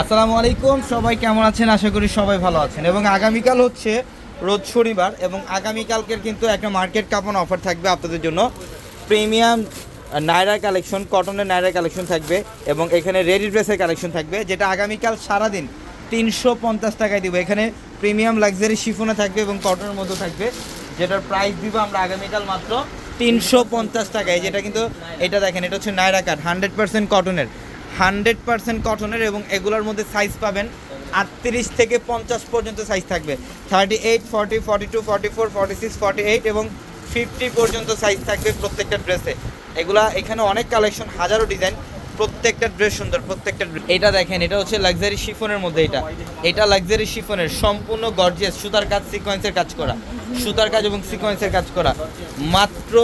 আসসালামু আলাইকুম, সবাই কেমন আছেন? আশা করি সবাই ভালো আছেন। এবং আগামীকাল হচ্ছে রোজ শনিবার এবং আগামীকালকের কিন্তু একটা মার্কেট কাপন অফার থাকবে আপনাদের জন্য। প্রিমিয়াম নায়রা কালেকশন, কটনের নায়রা কালেকশন থাকবে এবং এখানে রেডি ড্রেসের কালেকশন থাকবে, যেটা আগামীকাল সারাদিন তিনশো পঞ্চাশ টাকায় দিব। এখানে প্রিমিয়াম লাক্সারি শিফনে থাকবে এবং কটনের মধ্যে থাকবে, যেটার প্রাইস দিব আমরা আগামীকাল মাত্র তিনশো পঞ্চাশ টাকায়। যেটা কিন্তু, এটা দেখেন, এটা হচ্ছে নায়রা কাট হান্ড্রেড পার্সেন্ট কটনের হান্ড্রেড পার্সেন্ট কটনের এবং এগুলোর মধ্যে সাইজ পাবেন আটত্রিশ থেকে পঞ্চাশ পর্যন্ত সাইজ থাকবে। Thirty eight forty forty two forty four forty six forty eight এবং ফিফটি পর্যন্ত সাইজ থাকবে প্রত্যেকটা ড্রেসে এগুলা এখানে অনেক কালেকশন হাজারো ডিজাইন প্রত্যেকটা ড্রেস সুন্দর, প্রত্যেকটা এটা দেখেন, এটা হচ্ছে লাক্সারি শিফনের মধ্যে এটা। এটা লাক্সারি শিফনের সম্পূর্ণ গর্জিয়াস সুতার কাজ সিকোয়েন্সের কাজ করা। সুতার কাজ এবং সিকোয়েন্সের কাজ করা। মাত্র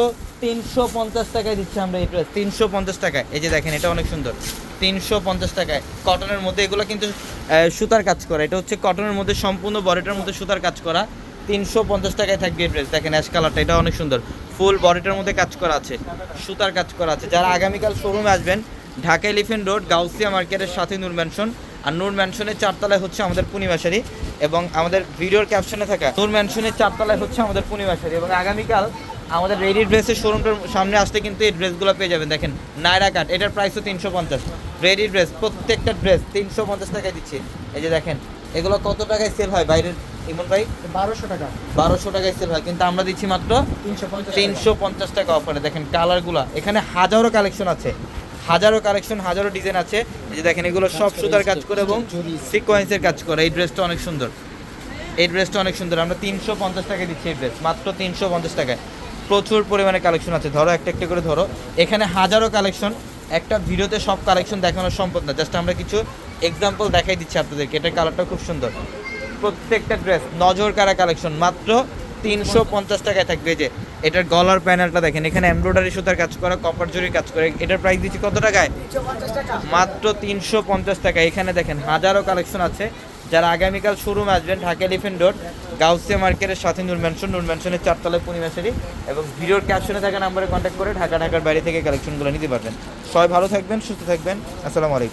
তিনশো পঞ্চাশ টাকায় দিচ্ছি আমরা এই ড্রেস তিনশো পঞ্চাশ টাকায়। এই যে দেখেন, এটা অনেক সুন্দর। তিনশো পঞ্চাশ টাকায়। কটনের মধ্যে এগুলো কিন্তু সুতার কাজ করা। এটা হচ্ছে কটনের মধ্যে সম্পূর্ণ বডিটার মধ্যে সুতার কাজ করা। তিনশো পঞ্চাশ টাকায় থাকবে এই ড্রেস দেখেন অ্যাশ কালারটা এটা অনেক সুন্দর। ফুল বডিটার মধ্যে কাজ করা আছে। সুতার কাজ করা আছে। যারা আগামীকাল শোরুমে আসবেন, ঢাকা এলিফেন্ট রোড গাউসিয়া মার্কেটের সাথে নূর ম্যানশন আর নূর ম্যানশনের চারতলায় হচ্ছে আমাদের পূর্ণিমাশারি এবং আমাদের ভিডিওর ক্যাপশনে থাকা নূর ম্যানশনের চারতলায় হচ্ছে আমাদের পূর্ণিমাশারি এবং আগামীকাল আমাদের রেডি ড্রেসের শোরুমটার সামনে আসতে কিন্তু এই ড্রেসগুলো পেয়ে যাবেন। দেখেন নায়রা কাট এটার প্রাইসও তিনশো পঞ্চাশ। রেডি ড্রেস প্রত্যেকটা ড্রেস তিনশো পঞ্চাশ টাকায় দিচ্ছি। এই যে দেখেন এগুলো কত টাকায় সেল হয় বাইরের ইমন ভাই? বারোশো টাকা। বারোশো টাকায় সেল হয় কিন্তু আমরা দিচ্ছি মাত্র তিনশো পঞ্চাশ তিনশো পঞ্চাশ টাকা অফারে দেখেন কালারগুলা এখানে হাজারো কালেকশন আছে। হাজারো কালেকশন হাজারো ডিজাইন আছে। এই যে দেখেন এগুলো সব সুতার কাজ করে এবং সিকোয়েন্সের কাজ করে। এই ড্রেসটা অনেক সুন্দর। এই ড্রেসটা অনেক সুন্দর। আমরা তিনশো পঞ্চাশ টাকায় দিচ্ছি এই ড্রেস মাত্র তিনশো পঞ্চাশ টাকায়। প্রচুর পরিমাণে কালেকশন আছে। ধরো, একটা একটা করে ধরো। এখানে হাজারো কালেকশন একটা ভিডিওতে সব কালেকশন দেখানো সম্ভব না। জাস্ট আমরা কিছু এক্সাম্পল দেখাই দিচ্ছি আপনাদেরকে। এটার কালারটা খুব সুন্দর। প্রত্যেকটা ড্রেস নজর কারা কালেকশন মাত্র তিনশো পঞ্চাশ টাকায় থাকবে যে, এটার গলার প্যানেলটা দেখেন, এখানে এমব্রয়ডারি সুতার কাজ করা কপার জরির কাজ করে, এটার প্রাইস দিচ্ছি কত টাকায়? মাত্র তিনশো পঞ্চাশ টাকা এখানে দেখেন, হাজারো কালেকশন আছে। যারা আগামীকাল শোরুমে আসবেন, ঢাকা এলিফেন্ট রোড গাউসিয়া মার্কেটের সাথে নূর ম্যানশন নূর ম্যানশনের চারতলায় পূর্ণিমাশারি এবং ভিডিওর ক্যাপশনে থাকা নাম্বারে কন্ট্যাক্ট করে ঢাকা ঢাকার বাইরে থেকে কালেকশনগুলো নিতে পারবেন। সবাই ভালো থাকবেন, সুস্থ থাকবেন। আসসালামু আলাইকুম।